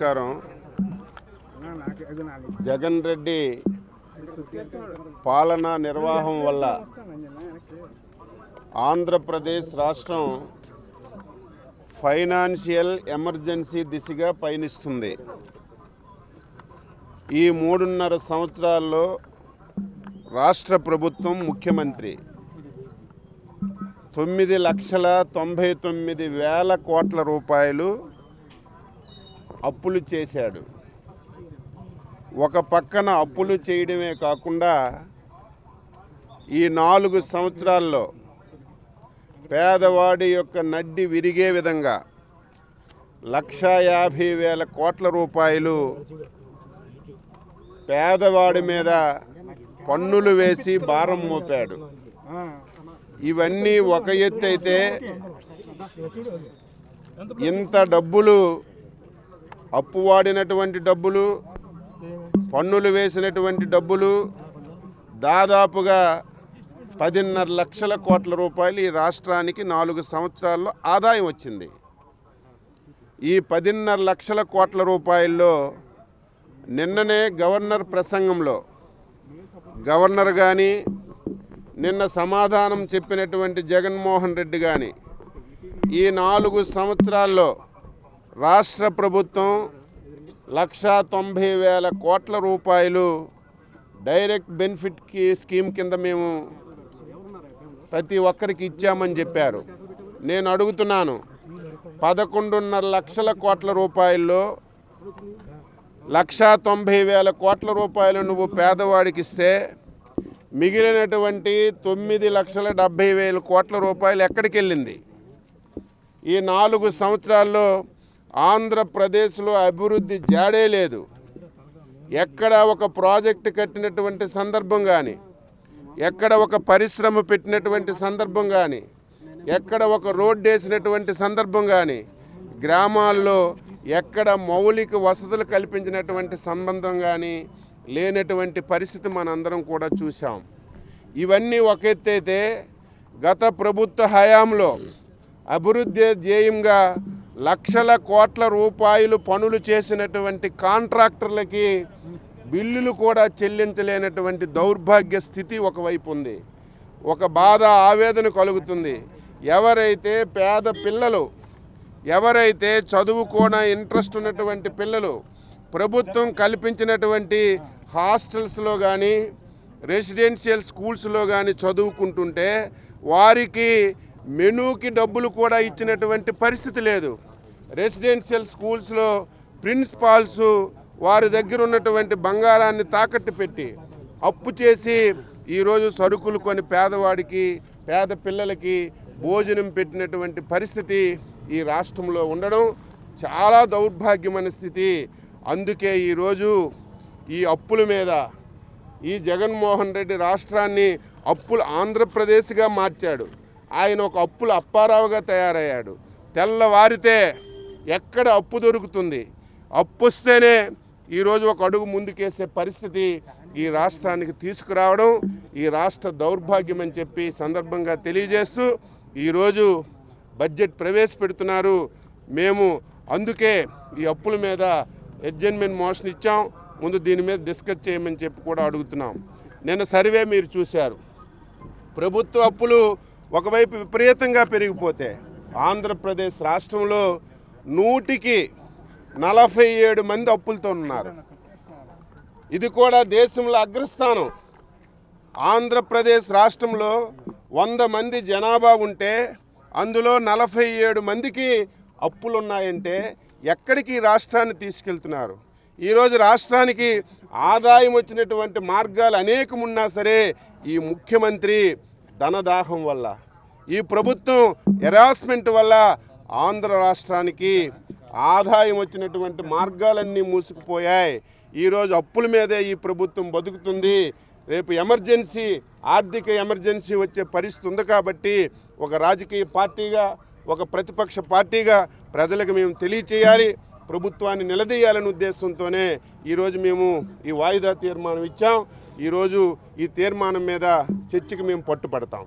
నమస్కారం. జగన్ రెడ్డి పాలనా నిర్వాహం వల్ల ఆంధ్రప్రదేశ్ రాష్ట్రం ఫైనాన్షియల్ ఎమర్జెన్సీ దిశగా పయనిస్తుంది. ఈ మూడున్నర సంవత్సరాల్లో రాష్ట్ర ప్రభుత్వం ముఖ్యమంత్రి తొమ్మిది లక్షల తొంభై తొమ్మిది వేల కోట్ల రూపాయలు అప్పులు చేశాడు. ఒక పక్కన అప్పులు చేయడమే కాకుండా ఈ నాలుగు సంవత్సరాల్లో పేదవాడి యొక్క నడ్డి విరిగే విధంగా లక్షా యాభై వేల కోట్ల రూపాయలు పేదవాడి మీద పన్నులు వేసి భారం మోపాడు. ఇవన్నీ ఒక ఎత్తు అయితే ఇంత డబ్బులు అప్పు వాడినటువంటి డబ్బులు పన్నులు వేసినటువంటి డబ్బులు దాదాపుగా పదిన్నర లక్షల కోట్ల రూపాయలు ఈ రాష్ట్రానికి నాలుగు సంవత్సరాల్లో ఆదాయం వచ్చింది. ఈ పదిన్నర లక్షల కోట్ల రూపాయల్లో నిన్ననే గవర్నర్ ప్రసంగంలో గవర్నర్ కానీ నిన్న సమాధానం చెప్పినటువంటి జగన్మోహన్ రెడ్డి కానీ ఈ నాలుగు సంవత్సరాల్లో రాష్ట్ర ప్రభుత్వం లక్షా తొంభై వేల కోట్ల రూపాయలు డైరెక్ట్ బెనిఫిట్కి స్కీమ్ కింద మేము ప్రతి ఒక్కరికి ఇచ్చామని చెప్పారు. నేను అడుగుతున్నాను పదకొండున్నర లక్షల కోట్ల రూపాయల్లో లక్షా తొంభై వేల కోట్ల రూపాయలు నువ్వు పేదవాడికి ఇస్తే మిగిలినటువంటి తొమ్మిది లక్షల డెబ్భై వేల కోట్ల రూపాయలు ఎక్కడికి వెళ్ళింది ఈ నాలుగు సంవత్సరాల్లో ఆంధ్రప్రదేశ్లో అభివృద్ధి జాడే లేదు. ఎక్కడ ఒక ప్రాజెక్టు కట్టినటువంటి సందర్భం కానీ ఎక్కడ ఒక పరిశ్రమ పెట్టినటువంటి సందర్భం కానీ ఎక్కడ ఒక రోడ్డు వేసినటువంటి సందర్భం కానీ గ్రామాల్లో ఎక్కడ మౌలిక వసతులు కల్పించినటువంటి సంబంధం కానీ లేనటువంటి పరిస్థితి మనందరం కూడా చూసాం ఇవన్నీ ఒక ఎత్తైతే గత ప్రభుత్వ హయాంలో అభివృద్ధి ధ్యేయంగా లక్షల కోట్ల రూపాయలు పనులు చేసినటువంటి కాంట్రాక్టర్లకి బిల్లులు కూడా చెల్లించలేనటువంటి దౌర్భాగ్య స్థితి ఒకవైపు ఉంది. ఒక బాధ ఆవేదన కలుగుతుంది. ఎవరైతే పేద పిల్లలు ఎవరైతే చదువుకోన ఇంట్రెస్ట్ ఉన్నటువంటి పిల్లలు ప్రభుత్వం కల్పించినటువంటి హాస్టల్స్లో కానీ రెసిడెన్షియల్ స్కూల్స్లో కానీ చదువుకుంటుంటే వారికి మెనూకి డబ్బులు కూడా ఇచ్చినటువంటి పరిస్థితి లేదు. రెసిడెన్షియల్ స్కూల్స్లో ప్రిన్సిపాల్స్ వారి దగ్గర ఉన్నటువంటి బంగారాన్ని తాకట్టు పెట్టి అప్పు చేసి ఈరోజు సరుకులు కొని పేదవాడికి పేద పిల్లలకి భోజనం పెట్టినటువంటి పరిస్థితి ఈ రాష్ట్రంలో ఉండడం చాలా దౌర్భాగ్యమైన స్థితి. అందుకే ఈరోజు ఈ అప్పుల మీద ఈ జగన్మోహన్ రెడ్డి రాష్ట్రాన్ని అప్పులు ఆంధ్రప్రదేశ్గా మార్చాడు. ఆయన ఒక అప్పుల అప్పారావుగా తయారయ్యాడు. తెల్లవారితే ఎక్కడ అప్పు దొరుకుతుంది? అప్పు వస్తేనే ఈరోజు ఒక అడుగు ముందుకేసే పరిస్థితి ఈ రాష్ట్రానికి తీసుకురావడం ఈ రాష్ట్ర దౌర్భాగ్యం అని చెప్పి సందర్భంగా తెలియజేస్తూ ఈరోజు బడ్జెట్ ప్రవేశపెడుతున్నారు. మేము అందుకే ఈ అప్పుల మీద అడ్జన్మెంట్ మోషన్ ఇచ్చాం. ముందు దీని మీద డిస్కస్ చేయమని చెప్పి కూడా అడుగుతున్నాం. నిన్న సర్వే మీరు చూశారు. ప్రభుత్వ అప్పులు ఒకవైపు విపరీతంగా పెరిగిపోతే ఆంధ్రప్రదేశ్ రాష్ట్రంలో నూటికి నలభై ఏడు మంది అప్పులతో ఉన్నారు. ఇది కూడా దేశంలో అగ్రస్థానం. ఆంధ్రప్రదేశ్ రాష్ట్రంలో వంద మంది జనాభా ఉంటే అందులో నలభై ఏడు మందికి అప్పులు ఉన్నాయంటే ఎక్కడికి రాష్ట్రాన్ని తీసుకెళ్తున్నారు? ఈరోజు రాష్ట్రానికి ఆదాయం వచ్చినటువంటి మార్గాలు అనేకం ఉన్నా సరే ఈ ముఖ్యమంత్రి ధనదాహం వల్ల ఈ ప్రభుత్వం ఎరాస్మెంట్ వల్ల ఆంధ్ర రాష్ట్రానికి ఆదాయం వచ్చినటువంటి మార్గాలన్నీ మూసుకుపోయాయి. ఈరోజు అప్పుల మీదే ఈ ప్రభుత్వం బతుకుతుంది. రేపు ఎమర్జెన్సీ ఆర్థిక ఎమర్జెన్సీ వచ్చే పరిస్థితి ఉంది కాబట్టి ఒక రాజకీయ పార్టీగా ఒక ప్రతిపక్ష పార్టీగా ప్రజలకు మేము తెలియచేయాలి. ప్రభుత్వాన్ని నిలదీయాలనే ఉద్దేశంతోనే ఈరోజు మేము ఈ వాయిదా తీర్మానం ఇచ్చాం. ఈరోజు ఈ తీర్మానం మీద చర్చకి మేము పట్టుపడతాం